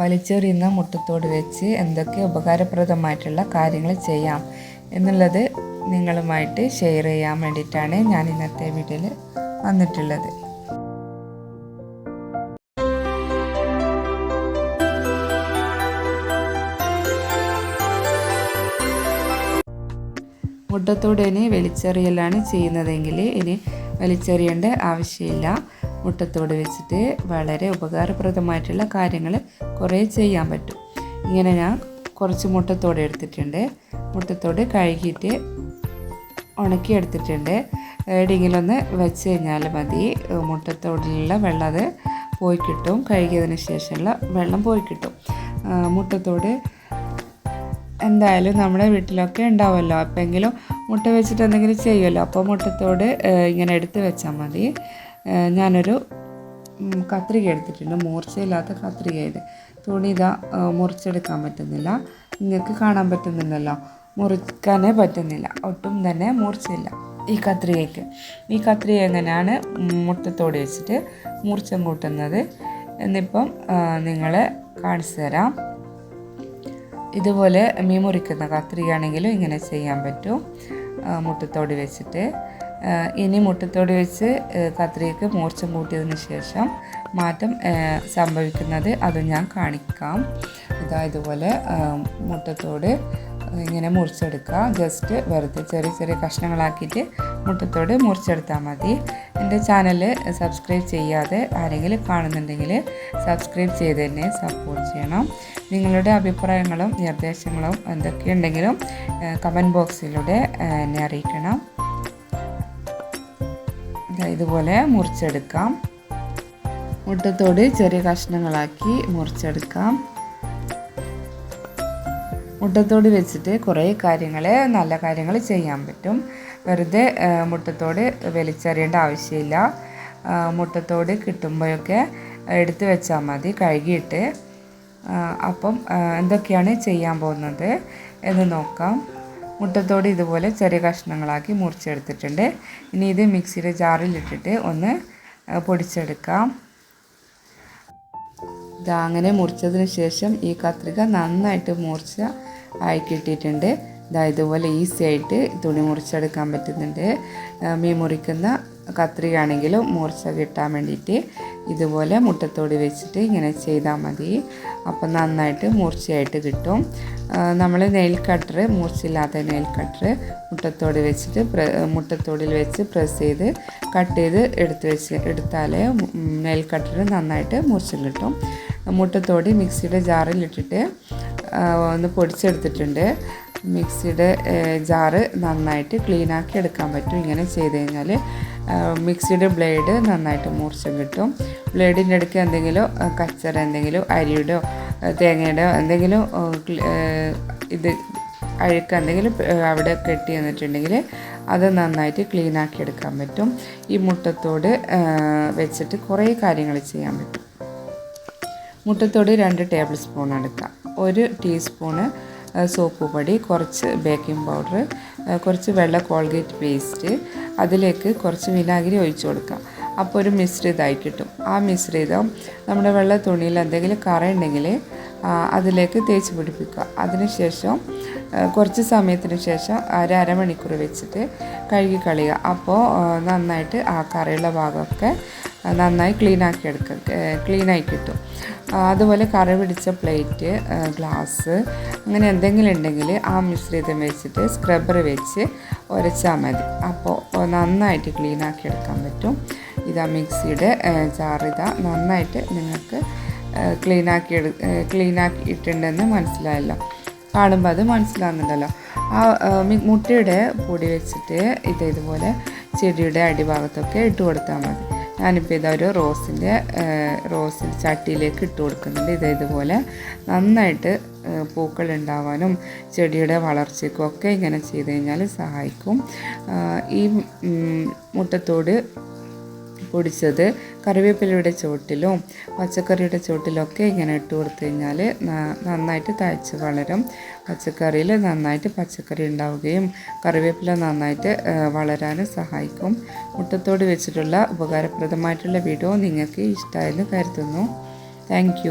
വലിച്ചെറിയുന്ന മുട്ടത്തോട് വെച്ച് എന്തൊക്കെ ഉപകാരപ്രദമായിട്ടുള്ള കാര്യങ്ങൾ ചെയ്യാം എന്നുള്ളത് നിങ്ങളുമായിട്ട് ഷെയർ ചെയ്യാൻ വേണ്ടിയിട്ടാണ് ഞാൻ ഇന്നത്തെ വീഡിയോയിൽ വന്നിട്ടുള്ളത്. മുട്ടത്തോട് ഇനി വലിച്ചെറിയലാണ് ചെയ്യുന്നതെങ്കിൽ ഇനി വലിച്ചെറിയേണ്ട ആവശ്യമില്ല. മുട്ടത്തോട് വെച്ചിട്ട് വളരെ ഉപകാരപ്രദമായിട്ടുള്ള കാര്യങ്ങൾ കുറേ ചെയ്യാൻ പറ്റും. ഇങ്ങനെ ഞാൻ കുറച്ച് മുട്ടത്തോട് എടുത്തിട്ടുണ്ട്. മുട്ടത്തോട് കഴുകിയിട്ട് ഉണക്കി എടുത്തിട്ടുണ്ട്. എവിടെയെങ്കിലും ഒന്ന് വെച്ച് കഴിഞ്ഞാൽ മതി. മുട്ടത്തോടിലുള്ള വെള്ളം അത് പോയി കിട്ടും. കഴുകിയതിന് ശേഷമുള്ള വെള്ളം പോയി കിട്ടും. മുട്ടത്തോട് എന്തായാലും നമ്മുടെ വീട്ടിലൊക്കെ ഉണ്ടാവുമല്ലോ. അപ്പെങ്കിലും മുട്ട വെച്ചിട്ട് എന്തെങ്കിലും ചെയ്യുമല്ലോ. അപ്പോൾ മുട്ടത്തോട് ഇങ്ങനെ എടുത്ത് വെച്ചാൽ മതി. ഞാനൊരു കത്രിക എടുത്തിട്ടുണ്ട്. മൂർച്ചയില്ലാത്ത കത്രിക ഇത്. തുണി ഇതാ മുറിച്ചെടുക്കാൻ പറ്റുന്നില്ല. നിങ്ങൾക്ക് കാണാൻ പറ്റുന്നുണ്ടല്ലോ മുറിക്കാനേ പറ്റുന്നില്ല. ഒട്ടും തന്നെ മൂർച്ചയില്ല ഈ കത്രികയ്ക്ക്. ഈ കത്രിക എങ്ങനെയാണ് മുട്ടത്തോട് വെച്ചിട്ട് മൂർച്ചം കൂട്ടുന്നത്? എന്നിപ്പം നിങ്ങൾ കാണിച്ചു തരാം. ഇതുപോലെ മീൻ മുറിക്കുന്ന കത്രികയാണെങ്കിലും ഇങ്ങനെ ചെയ്യാൻ പറ്റും. മുട്ടത്തോട് വെച്ചിട്ട്. ഇനി മുട്ടത്തോട് വെച്ച് കത്രിക്ക് മൂർച്ചം കൂട്ടിയതിന് ശേഷം മാറ്റം സംഭവിക്കുന്നത് അത് ഞാൻ കാണിക്കാം. ഇതാ ഇതുപോലെ മുട്ടത്തോട് ഇങ്ങനെ മുറിച്ചെടുക്കുക. ജസ്റ്റ് വെറുതെ ചെറിയ ചെറിയ കഷ്ണങ്ങളാക്കിയിട്ട് മുട്ടത്തോട് മുറിച്ചെടുത്താൽ മതി. എന്റെ ചാനൽ സബ്സ്ക്രൈബ് ചെയ്യാതെ ആരെങ്കിലും കാണുന്നുണ്ടെങ്കിൽ സബ്സ്ക്രൈബ് ചെയ്ത് തന്നെ സപ്പോർട്ട് ചെയ്യണം. നിങ്ങളുടെ അഭിപ്രായങ്ങളും നിർദ്ദേശങ്ങളും എന്തൊക്കെയുണ്ടെങ്കിലും കമന്റ് ബോക്സിലൂടെ എന്നെ അറിയിക്കണം. ഇതുപോലെ മുറിച്ചെടുക്കാം. മുട്ടത്തോട് ചെറിയ കഷ്ണങ്ങളാക്കി മുറിച്ചെടുക്കാം. മുട്ടത്തോട് വെച്ചിട്ട് കുറേ കാര്യങ്ങൾ നല്ല കാര്യങ്ങൾ ചെയ്യാൻ പറ്റും. വെറുതെ മുട്ടത്തോട് വലിച്ചെറിയേണ്ട ആവശ്യമില്ല. മുട്ടത്തോട് കിട്ടുമ്പോഴൊക്കെ എടുത്ത് വെച്ചാൽ മതി കഴുകിയിട്ട്. അപ്പം എന്തൊക്കെയാണ് ചെയ്യാൻ പോകുന്നത് എന്ന് നോക്കാം. മുട്ടത്തോട് ഇതുപോലെ ചെറിയ കഷ്ണങ്ങളാക്കി മുറിച്ചെടുത്തിട്ടുണ്ട്. ഇനി ഇത് മിക്സിയുടെ ജാറിലിട്ടിട്ട് ഒന്ന് പൊടിച്ചെടുക്കാം. ഇതാ അങ്ങനെ മുറിച്ചതിന് ശേഷം ഈ കത്രിക നന്നായിട്ട് മുറിച്ച ആയി കിട്ടിയിട്ടുണ്ട്. ഇതാ ഇതുപോലെ ഈസി ആയിട്ട് തുണി മുറിച്ചെടുക്കാൻ പറ്റുന്നുണ്ട്. മീൻ മുറിക്കുന്ന കത്രിക ആണെങ്കിലും മൂർച്ച കിട്ടാൻ വേണ്ടിയിട്ട് ഇതുപോലെ മുട്ടത്തോടി വെച്ചിട്ട് ഇങ്ങനെ ചെയ്താൽ മതി. അപ്പം നന്നായിട്ട് മൂർച്ചയായിട്ട് കിട്ടും. നമ്മൾ നെയിൽ കട്ടർ മൂർച്ചയില്ലാത്ത നെയിൽ കട്ടർ മുട്ടത്തോടി വെച്ചിട്ട് മുട്ടത്തോടിൽ വെച്ച് പ്രസ് ചെയ്ത് കട്ട് ചെയ്ത് എടുത്ത് വെച്ച് എടുത്താലേ നെയിൽ കട്ടർ നന്നായിട്ട് മൂർച്ച കിട്ടും. മുട്ടത്തോടി മിക്സിയുടെ ജാറിൽ ഇട്ടിട്ട് ഒന്ന് പൊടിച്ചെടുത്തിട്ടുണ്ട്. മിക്സിയുടെ ജാറ് നന്നായിട്ട് ക്ലീനാക്കി എടുക്കാൻ പറ്റും. ഇങ്ങനെ ചെയ്ത് കഴിഞ്ഞാൽ മിക്സിയുടെ ബ്ലേഡ് നന്നായിട്ട് മൂർച്ച കിട്ടും. ബ്ലേഡിന്റെ അടുക്ക് എന്തെങ്കിലും കച്ചറ എന്തെങ്കിലും അരിയുടെയോ തേങ്ങയുടെയോ എന്തെങ്കിലും ഇത് അഴുക്ക് എന്തെങ്കിലും അവിടെ കെട്ടി വന്നിട്ടുണ്ടെങ്കിൽ അത് നന്നായിട്ട് ക്ലീൻ ആക്കി എടുക്കാൻ പറ്റും. ഈ മുട്ടത്തോട് വെച്ചിട്ട് കുറേ കാര്യങ്ങൾ ചെയ്യാൻ പറ്റും. മുട്ടത്തോട് രണ്ട് ടേബിൾ സ്പൂൺ എടുക്കാം. ഒരു ടീസ്പൂണ് സോപ്പ് പൊടി കുറച്ച് ബേക്കിംഗ് പൗഡർ കുറച്ച് വെള്ള കോൾഗേറ്റ് പേസ്റ്റ് അതിലേക്ക് കുറച്ച് വിനാഗിരി ഒഴിച്ചു കൊടുക്കാം. അപ്പോൾ ഒരു മിശ്രിതമായി കിട്ടും. ആ മിശ്രിതം നമ്മുടെ വെള്ള തുണിയിൽ എന്തെങ്കിലും കറ ഉണ്ടെങ്കിൽ അതിലേക്ക് തേച്ച് പിടിപ്പിക്കുക. അതിനുശേഷം കുറച്ച് സമയത്തിന് ശേഷം ഒരു അരമണിക്കൂർ വെച്ചിട്ട് കഴുകി കളയുക. അപ്പോൾ നന്നായിട്ട് ആ കറയുള്ള ഭാഗമൊക്കെ നന്നായി ക്ലീനാക്കി എടുക്കുക ക്ലീനായി കിട്ടും. അതുപോലെ കറി പിടിച്ച പ്ലേറ്റ് ഗ്ലാസ് അങ്ങനെ എന്തെങ്കിലും ഉണ്ടെങ്കിൽ ആ മിശ്രിതം വെച്ചിട്ട് സ്ക്രബ്ബർ വെച്ച് ഉരച്ചാൽ മതി. അപ്പോൾ നന്നായിട്ട് ക്ലീനാക്കി എടുക്കാൻ പറ്റും. ഇതാ മിക്സിയുടെ ജാർ ഇതാ നന്നായിട്ട് നിങ്ങൾക്ക് ക്ലീനാക്കി എടു ക്ലീനാക്കിയിട്ടുണ്ടെന്ന് മനസ്സിലായല്ലോ. കാണുമ്പോൾ അത് മനസ്സിലാകുന്നുണ്ടല്ലോ ആ മുട്ടയുടെ പൊടി വെച്ചിട്ട് ഇത് ഇതുപോലെ ചെടിയുടെ അടിഭാഗത്തൊക്കെ ഇട്ട് കൊടുത്താൽ മതി. ഞാനിപ്പോൾ ഇതാ ഒരു റോസിന്റെ റോസ് ചട്ടിയിലേക്ക് ഇട്ട് കൊടുക്കുന്നുണ്ട്. ഇത് ഇതുപോലെ നന്നായിട്ട് പൂക്കൾ ഉണ്ടാവാനും ചെടിയുടെ വളർച്ചയ്ക്കും ഒക്കെ ഇങ്ങനെ ചെയ്ത് കഴിഞ്ഞാൽ സഹായിക്കും. ഈ മുട്ടത്തോട് പൊടിച്ചത് കറിവേപ്പിലയുടെ ചുവട്ടിലും പച്ചക്കറിയുടെ ചുവട്ടിലൊക്കെ ഇങ്ങനെ ഇട്ട് കൊടുത്തു കഴിഞ്ഞാൽ നന്നായിട്ട് തഴച്ച് വളരും. പച്ചക്കറിയിൽ നന്നായിട്ട് പച്ചക്കറി ഉണ്ടാവുകയും കറിവേപ്പില നന്നായിട്ട് വളരാനും സഹായിക്കും. മുട്ടത്തോട് വെച്ചിട്ടുള്ള ഉപകാരപ്രദമായിട്ടുള്ള വീഡിയോ നിങ്ങൾക്ക് ഇഷ്ടമായെന്ന് കരുതുന്നു. താങ്ക്